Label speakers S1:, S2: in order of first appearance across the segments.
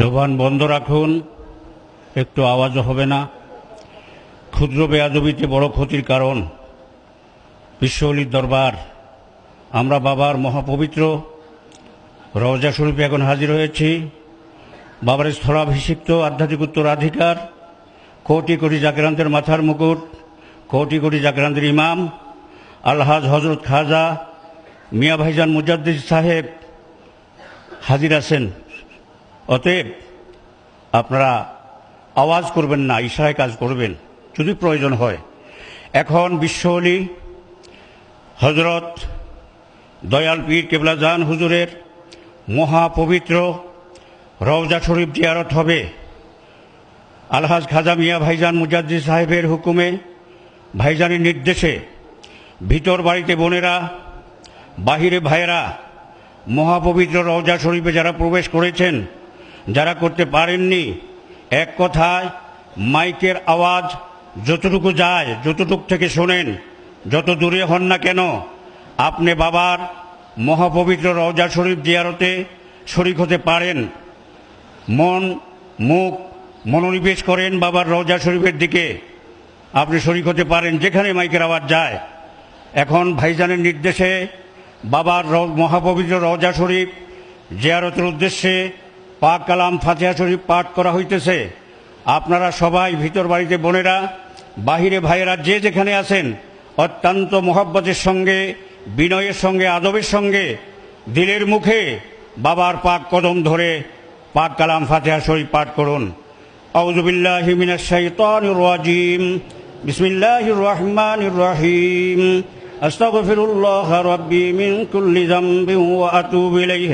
S1: জবান বন্ধ রাখুন। একটু আওয়াজও হবে না। ক্ষুদ্র বেয়াদবিতে বড় ক্ষতির কারণ। বিশ্বলির দরবার। আমরা বাবার মহাপবিত্র রওজা শরীফে এখন হাজির হয়েছি। বাবার স্থলাভিষিক্ত আধ্যাত্মিক উত্তরাধিকার। কোটি কোটি জাগরান্তের মাথার মুকুট। কোটি কোটি জাগরান্তের ইমাম। আলহাজ হজরত খাজা মিয়া ভাইজান মুজাদ্দিদ সাহেব হাজির আছেন। অতএব আপনারা আওয়াজ করবেন না, ইশারায় কাজ করবেন, যদি প্রয়োজন হয়। এখন বিশ্বলি হজরত দয়াল পীর কেবলাজান হুজুরের মহাপবিত্র রওজা শরীফ জিয়ারত হবে। আলহাজ খাজা মিয়া ভাইজান মুজাদ্দি সাহেবের হুকুমে, ভাইজানের নির্দেশে ভিতর বাড়িতে বোনেরা, বাহিরে ভাইয়েরা মহাপবিত্র রওজা শরীফে যারা প্রবেশ করেছেন যারা করতে পারেননি, এক কথায় মাইকের আওয়াজ যতটুকু যায়, যতটুক থেকে শোনেন, যত দূরে হন না কেন, আপনি বাবার মহাপবিত্র রওজা শরীফ জিয়ারতে শরিক হতে পারেন। মন, মুখ মনোনিবেশ করেন বাবার রওজা শরীফের দিকে। আপনি শরিক হতে পারেন যেখানে মাইকের আওয়াজ যায়। এখন ভাইজানের নির্দেশে বাবার মহাপবিত্র রওজা শরীফ জিয়ারতের উদ্দেশ্যে পাক কালাম ফাতিহা শরীফ পাঠ করা হইতেছে আপনারা সবাই ভিতর বাড়িতে বোনেরা বাহিরে ভাইয়েরা যে যেখানে আছেন অত্যন্ত মোহাব্বতের সঙ্গে বিনয়ের সঙ্গে আদবের সঙ্গে দিলের মুখে বাবার পাক কদম ধরে পাক কালাম ফাতিহা শরীফ পাঠ করুন أعوذ بالله من الشيطان الرجيم بسم الله الرحمن الرحيم أستغفر الله ربي من كل ذنب وأتوب إليه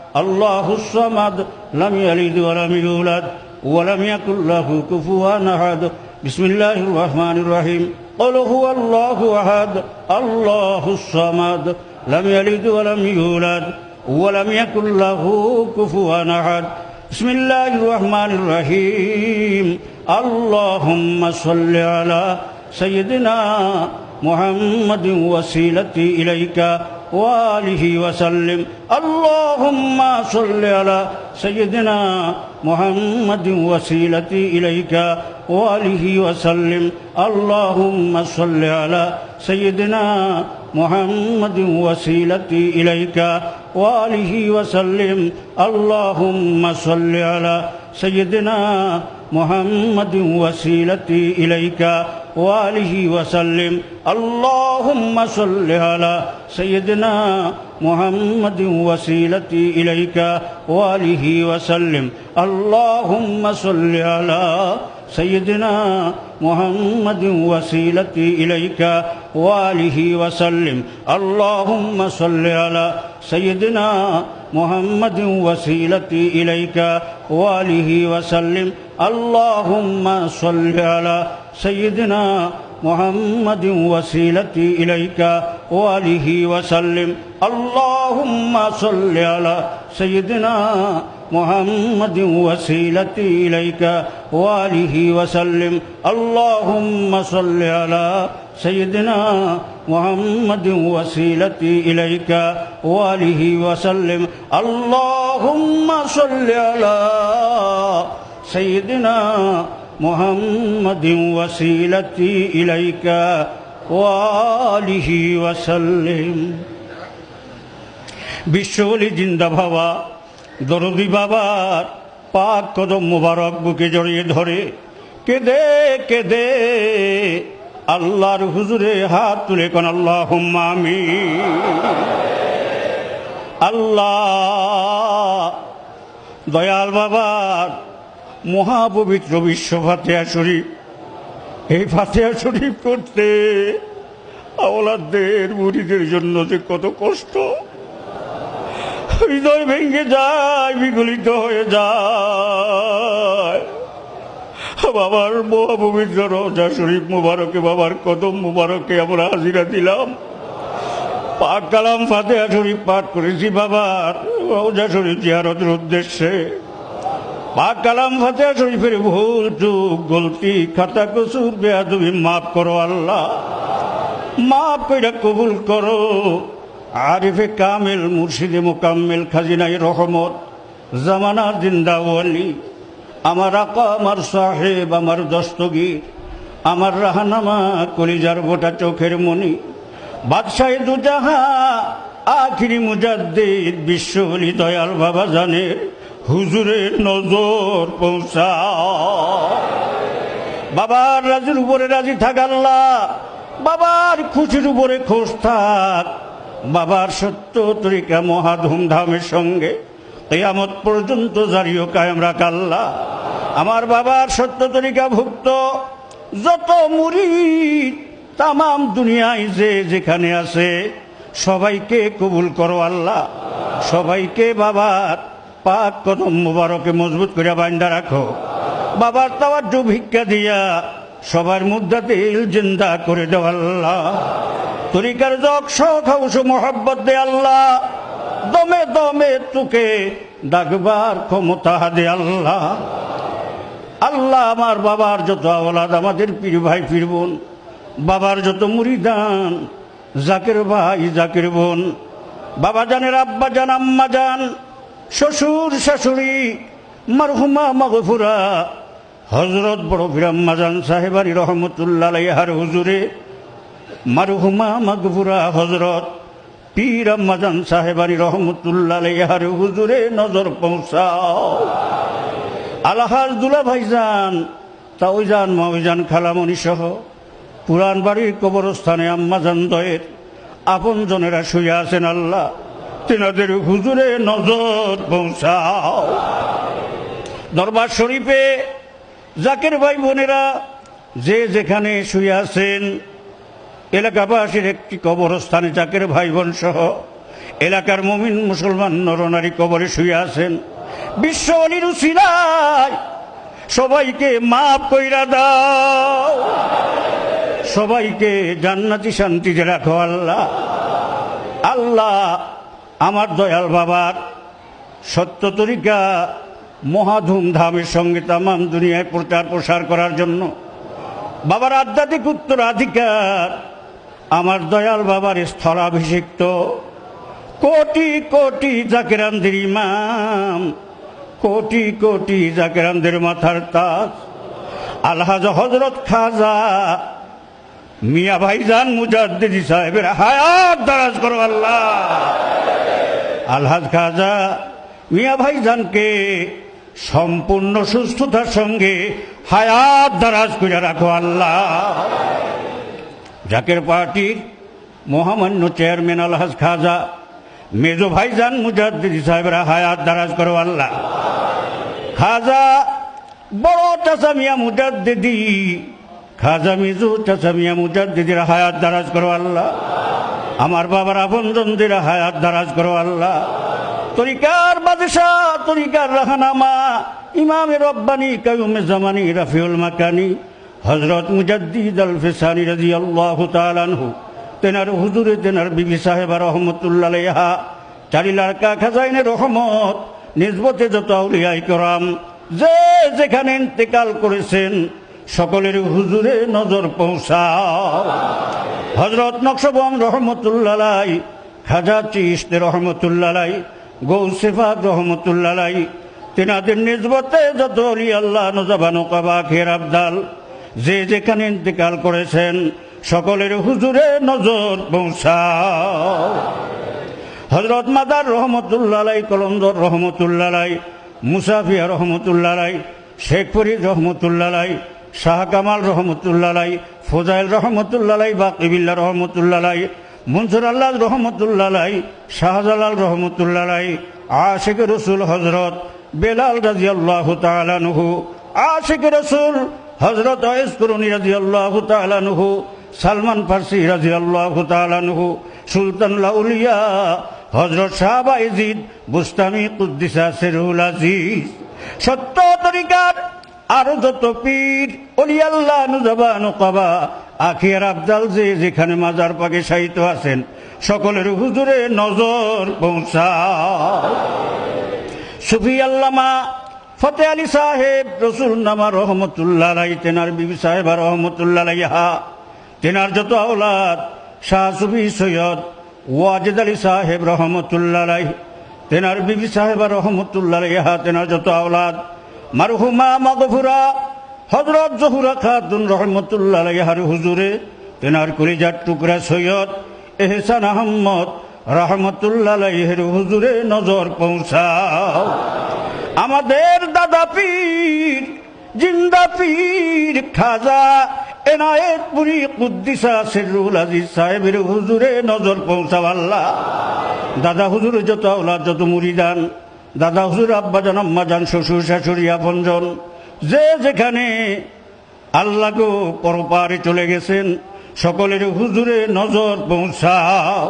S1: الله الصمد لم يلد ولم يولد ولم يكن له كفوا أحد. بسم الله الرحمن الرحيم. قل هو الله أحد. الله الصمد لم يلد ولم يولد ولم يكن له كفوا أحد. بسم الله الرحمن الرحيم. اللهم صل على سيدنا محمد وسيلتي إليك. وآله وسلم. اللهم صل على سيدنا محمد وسيلتي إليك وآله وسلم. اللهم صل على سيدنا محمد وسيلتي إليك وآله وسلم. اللهم صل على سيدنا محمد وسيلتي إليك وآله وسلم. اللهم صل على سيدنا محمد وسيلتي إليك وآله وسلم. اللهم صل على سيدنا محمد وسيلتي إليك وآله وسلم. اللهم صل على سيدنا محمد وسيلتي إليك وآله وسلم. اللهم صل على سيدنا محمد وسيلتي إليك وآله وسلم. اللهم صل على سيدنا محمد وسيلتي إليك وآله وسلم. اللهم صل على سيدنا محمد وسيلتي إليك وآله وسلم اللهم صل على سيدنا محمد وسيلتي إليك وآله وسلم বিশ্ববলি জিন্দা ভাবা দরদি বাবার পাক কদম মুবারক বুকে জড়িয়ে ধরে কেদে কেদে আল্লাহর হুজুরে হাত তুলে কোন আল্লাহ আমি আল্লাহ, দয়াল বাবার মহাপবিত্র বিশ্ব ফাতেহা শরীফ। এই ফাতেহা শরীফ করতে আওলাদদের, মুড়িদের জন্য যে কত কষ্ট। হৃদয় ভেঙে যায়, বিগলিত হয়ে যায়। বাবার মহাপবিত্র রোজা শরীফ মুবারকে, বাবার কদম মুবারকে আমরা হাজিরা দিলাম। পাক কালাম ফাতেহা শরীফ পাঠ করেছি বাবার রোজা শরীফ জিয়ারতের উদ্দেশ্যে। পাক কালাম ফাতেহা শরীফের ভুল চুক, গলতি, খাতা, কসুর বেয়া তুমি মাফ করো আল্লাহ। মাফ কইরা কবুল করো। আরিফে কামেল, মুর্শিদে মোকাম্মেল খাজিনাই রহমত, জামানার জিন্দাওয়ালি আমার আকা, আমার সাহেব, আমার দস্তগীর আমার রাহানামা, কলিজার গোটা চোখের মণি, বাদশাহ দুজাহা, আখিরি মুজাদ্দিদ বিশ্ববলি দয়াল বাবা জানে, হুজুরের নজর পৌঁছা বাবার রাজির উপরে রাজি থাক আল্লাহ, বাবার খুশির উপরে খোঁজ থাক, বাবার সত্য তরিকা মহা ধুমধামের সঙ্গে কেয়ামত পর্যন্ত জারিও কায়েম রাখ আল্লাহ। আমার বাবার সত্য তরিকা ভুক্ত যত মুড়ি তামাম দুনিয়ায় যে যেখানে আছে, সবাইকে কবুল করো আল্লাহ। সবাইকে বাবার পাক কদম মুবারকে মজবুত করে বাইন্দা রাখো। বাবার তাওয়ার ভিক্ষা দিয়া সবার মুদ্রাতে জিন্দা করে দেও আল্লাহ। তরিকার যক শখ, হাউস, মোহাব্বত দে আল্লাহ। দমে দমে তোকে ডাকবার ক্ষমতা দে আল্লাহ। আল্লাহ আমার বাবার যত আওলাদ, আমাদের পীর ভাই, পীর বোন, বাবার যত মুড়িদান জাকের ভাই, জাকের বোন, বাবা জানের আব্বা জান, আম্মা জান, শ্বশুর, শাশুড়ি, মারহুমা, মগফুরা হজরত বড় ফিরাম্মা জান সাহেবারি রহমতুল্লাহ হার হুজুরে, মারহুমা, মগফুরা হজরত পীর আম্মাজান সাহেবারি রহমতুল্লাহ হার হুজুরে নজর পৌঁছাও। আলহাজ দুলা ভাইজান তাওইজান মাওইজান খালামণি সহ পুরান বাড়ির কবরস্থানে আম্মাজান দয়ের আপন জনেরা শুয়ে আছেন আল্লাহ, তেনাদের হুজুরে নজর পৌঁছাও। দরবার শরীফে জাকের ভাই বোনেরা যে যেখানে শুয়ে আছেন এলাকাবাসীর একটি কবরস্থানে জাকের ভাই বোন সহ এলাকার মমিন মুসলমান নরনারী কবরে শুয়ে আছেন। বিশ্ব অলির সবাইকে মাফ কইরা দাও। সবাইকে জান্নাতি শান্তিতে রাখো আল্লাহ। আল্লাহ আমার দয়াল বাবার সত্য তরিকা মহা ধুমধামের সঙ্গে তামাম দুনিয়ায় প্রচার প্রসার করার জন্য বাবার আধ্যাত্মিক উত্তরাধিকার আমার দয়াল বাবার স্থলাভিষিক্ত কোটি কোটি জাকেরানদের ইমাম, কোটি কোটি জাকেরানদের মাথার তাজ, আলহাজ হজরত খাজা মিয়া ভাইজান মুজাদ্দিদি সাহেবের হায়াত দারাজ করো আল্লাহ। আলহাজ খাজা মিয়া ভাইজানকে সম্পূর্ণ সুস্থতার সঙ্গে হায়াত দারাজ করে রাখো আল্লাহ। জাকের পার্টির মহামান্য চেয়ারম্যান আলহাজ খাজা, মেজো ভাইজান মুজাদ্দিদি সাহেবরা হায়াত দারাজ করো আল্লাহ। খাজা, বড় চাচা মিয়া মুজাদ্দিদি, খাজা মিজু চাচা মিয়া মুজাদ্দিদির হায়াত দারাজ করো আল্লাহ। আমার বাবার আপনজনদের হায়াত দারাজ করো আল্লাহ। তরিকার বাদশাহ, তরিকার রাহানামা, ইমামে রব্বানি, কায়ুমে জামানি, রাফিউল মাকানি হজরত মুজাদ্দিদ আল ফিসানি রাজি আল্লাহ তালানহু তেনার হুজুরে তেনার বিবি সাহেবা রহমতুল্লাহ চারি লাড়কা খাজাইনে রহমত নিজবতে যত আউলিয়াই করাম যে যেখানে ইন্তেকাল করেছেন, সকলের হুজুরে নজর পৌঁছাও। হজরত নকশবম রহমতুল্লাহ খাজা চিস্তে রহমতুল্লাহ গৌসেফাক রহমতুল্লাহ তেনাদের নিজবতে যত আল্লাহ নজাবানো কাবা খের আবদাল যে যেখানে ইন্তেকাল করেছেন, সকলের হুজুরে নজর পৌঁছাও। হজরত মাদার রহমতুল্লাহ কলন্দর রহমতুল্লাহ মুসাফিয়া রহমতুল্লাহ শেখ ফরিদ রহমতুল্লাহ শাহ কামাল রহমতুল্লাহ ফোজাইল রহমতুল্লাহ বাকিবিল্লা রহমতুল্লাহ মনসুর আল্লাহ রহমতুল্লাহ শাহজালাল রহমতুল্লাহ আশেখ রসুল হজরত বেলাল রাজি আল্লাহ তালানহু আশেখ রসুল হজরত অয়েসকরণী রাজি আল্লাহ তালানহু সালমান ফার্সি রাজি আল্লাহ তালানহু সুলতান লাউলিয়া হজরত শাহবাইজিদ বুস্তামি কুদ্দিসা সেরুল আজিজ। সত্য তরিকার আরও যত পীর অলিয়াল্লাহ নুজাবান কবা আখিয়ার আবদাল যে যেখানে মাজার পাকে সাহিত্য আছেন, সকলের হুজুরে নজর পৌঁছা সুফি আল্লামা ফতে আলী সাহেব, রসুল নামা রহমতুল্লাহ রাই তেনার বিবি সাহেবা রহমতুল্লাহ রাইহা তেনার যত আওলাদ, শাহ সুফি সৈয়দ ওয়াজেদ আলী সাহেব রহমতুল্লাহ রাই তেনার বিবি সাহেবা রহমতুল্লাহ রাইহা তেনার যত আওলাদ, মারহুমা মাগফুরা হজরত জহুরা খাতুন রহমতুল্লাহ রাইহার হুজুরে, তেনার কলিজার টুকরা সৈয়দ এহসান আহম্মদ রহমতুল্লাহ রাইহের হুজুরে নজর পৌঁছাও। আমাদের দাদা পীর, জিন্দা পীর, খাজা এনায়েতপুরি কুদ্দিসা সিরুল আজিজ সাহেবের হুজুরে নজর পৌঁছাও আল্লাহ। দাদা হুজুর যত আওলাদ, যত মুরিদান, দাদা হুজুর আব্বাজান আম্মাজান শ্বশুর, শাশুড়ি আপনজন যে যেখানে আল্লাহ গো পরপারে চলে গেছেন, সকলের হুজুরে নজর পৌঁছাও।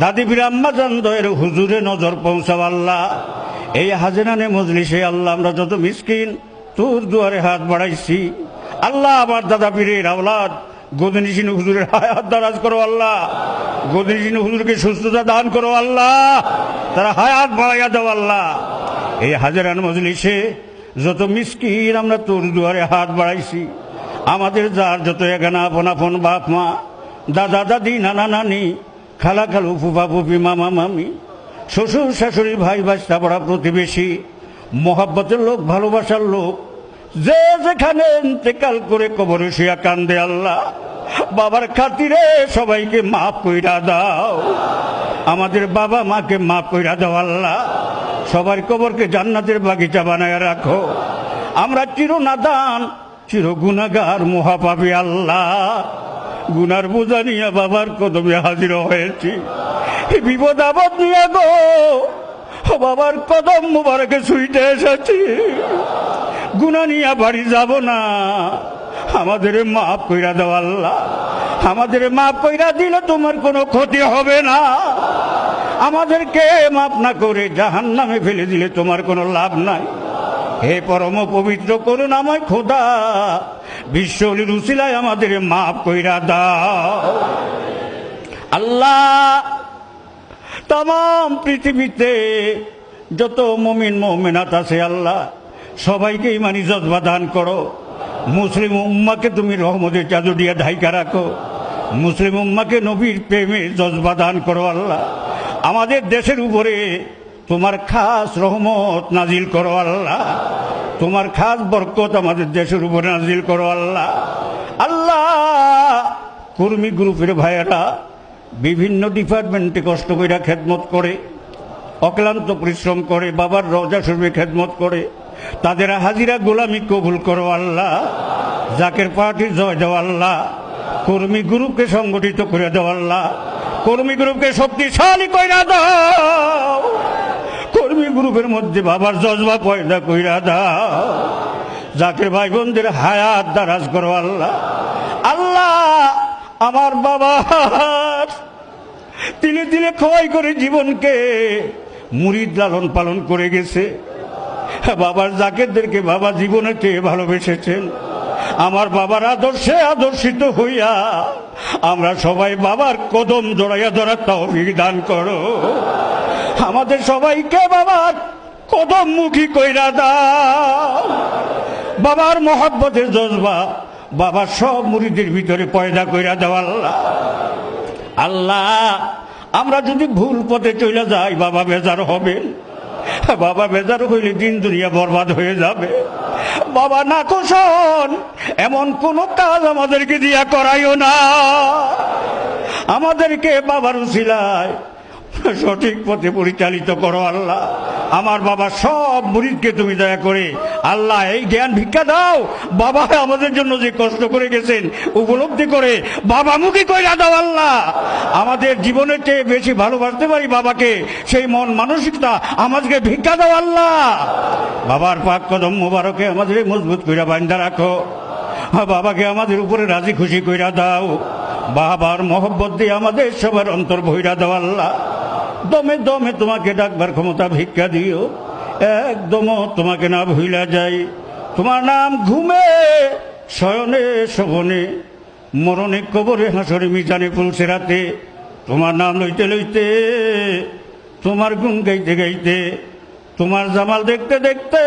S1: দাদি বীর আম্মাজান দয়ের হুজুরে নজর পৌঁছাও আল্লাহ। এই হাজেরানে মজলিসে আল্লাহ, আমরা যত মিসকিন, তোর দুয়ারে হাত বাড়াইছি। আল্লাহ, আমার দাদা পীরের আওলাদ গোদিনী সিনু হুজুরের হায়াত দারাজ করো আল্লাহ। গোদিনী হুজুরকে সুস্থতা দান করো আল্লাহ। তারা হায়াত বাড়াইয়া দাও আল্লাহ। এই হাজারান মজলিসে যত মিসকিন, আমরা তোর দুয়ারে হাত বাড়াইছি। আমাদের যার যত এখানে আপন আপন বাপ, মা, দাদা, দাদি, নানা, নানি, খালা, খালু, ফুফা, ফুফি, মামা, মামি শ্বশুর শাশুড়ি, ভাই ভাই পড়া প্রতিবেশী, মহাব্বতের লোক, ভালোবাসার লোক, যে যেখানে ইন্তেকাল করে কবরে শুয়া কান্দে আল্লাহ, বাবার খাতিরে সবাইকে মাফ কইরা দাও। আমাদের বাবা মাকে মাফ কইরা দাও আল্লাহ, সবার কবরকে জান্নাতের বাগিচা বানায় রাখো। আমরা চির নাদান, চির গুণাগার মহাপাপী আল্লাহ। গুনার বোঝা নিয়ে বাবার কদমে হাজির হয়েছি। বিপদ আপদ নিয়ে গো। বাবার কদম মুবারকে ছুইতে এসেছি। গুনা নিয়ে বাড়ি যাব না। আমাদের মাফ কইরা দাও আল্লাহ। আমাদের মাফ কইরা দিলে তোমার কোনো ক্ষতি হবে না। আমাদেরকে মাফ না করে জাহান নামে ফেলে দিলে তোমার কোনো লাভ নাই। হে পরম পবিত্র করুন আমায় খোদা বিশ্বলির উসিলায় আমাদের মাফ কইরা দাও। আল্লাহ তাম পৃথিবীতে যত মমিন, মমিনাত আছে আল্লাহ সবাইকে ইমানি জজবা দান করো। মুসলিম উম্মাকে তুমি রহমতের চাদর দিয়ে ঢাইকা রাখো। মুসলিম উম্মাকে নবীর প্রেমে জজবা দান করো আল্লাহ। আমাদের দেশের উপরে তোমার খাস রহমত নাজিল করো আল্লাহ। তোমার খাস বরকত আমাদের দেশের উপরে নাজিল করো আল্লাহ। আল্লাহ, কর্মী গ্রুপের ভাইয়েরা বিভিন্ন ডিপার্টমেন্টে কষ্ট করে খেদমত করে, অক্লান্ত পরিশ্রম করে, বাবার রজা শরীফে খেদমত করে, তাদের হাজিরা গোলামি কবুল করো আল্লাহ, জাকের পার্টির জয় দেও আল্লাহ, কর্মী গ্রুপকে সংগঠিত করে দেও আল্লাহ, কর্মী গ্রুপকে শক্তিশালী কইরা দাও, কর্মী গ্রুপের মধ্যে বাবার জজবা পয়দা কইরা দাও, জাকের ভাই বোনদের হায়াত দারাজ করো আল্লাহ আমার বাবা তিলে তিলে ক্ষয় করে জীবনকে মুরিদ লালন পালন করে গেছে। বাবার জাকেরদেরকে বাবা জীবনের চেয়ে ভালোবেসেছেন। আমার বাবার আদর্শে আদর্শিত হইয়া আমরা সবাই বাবার কদম জড়াইয়া ধরার তৌফিক দান করো। আমাদের সবাইকে বাবার কদম মুখী কইরা দাও। বাবার মহাব্বতের জজবা বাবার সব মুড়িদের ভিতরে পয়দা কইরা দেওয়া আল্লাহ। আল্লাহ, আমরা যদি ভুল পথে চলে যাই, বাবা বেজার হবে। বাবা বেজার হইলে দিন দুনিয়া বরবাদ হয়ে যাবে। বাবা না কোশন এমন কোন কাজ আমাদেরকে দিয়া করাইও না। আমাদেরকে বাবার উসিলায় সঠিক পথে পরিচালিত করো আল্লাহ। আমার বাবা সব মুরিদকে তুমি দয়া করে আল্লাহ, এই জ্ঞান ভিক্ষা দাও। বাবা আমাদের জন্য যে কষ্ট করে গেছেন, উপলব্ধি করে বাবা মুখী কইরা দাও আল্লাহ। আমাদের জীবনের চেয়ে বেশি ভালোবাসতে পারি বাবাকে, সেই মন মানসিকতা আমাদেরকে ভিক্ষা দাও আল্লাহ। বাবার পাক কদম মোবারকে আমাদের মজবুত কইরা বান্ধা রাখো। বাবাকে আমাদের উপরে রাজি খুশি কইরা দাও। বাবার মহব্বত দিয়ে আমাদের সবার অন্তর ভৈরা দাও আল্লাহ। দমে দমে তোমাকে ডাকবার ক্ষমতা ভিক্ষা দিও। একদম তোমাকে না ভুইলা যাই। তোমার নাম ঘুমে, শয়নে, শোভনে, মরণে, কবরে, হাসরে, মিজানে, পুলসে রাতে। তোমার নাম লইতে লইতে, তোমার গুণ গাইতে গাইতে, তোমার জামাল দেখতে দেখতে,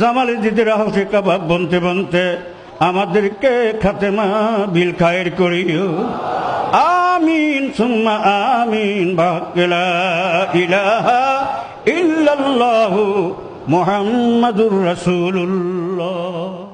S1: জামালে দিতে রাহসে কাবাব বনতে বনতে, আমাদেরকে খাতেমা বিল খায়ের করিও। آمين ثم آمين. بحق لا إله إلا الله محمد رسول الله.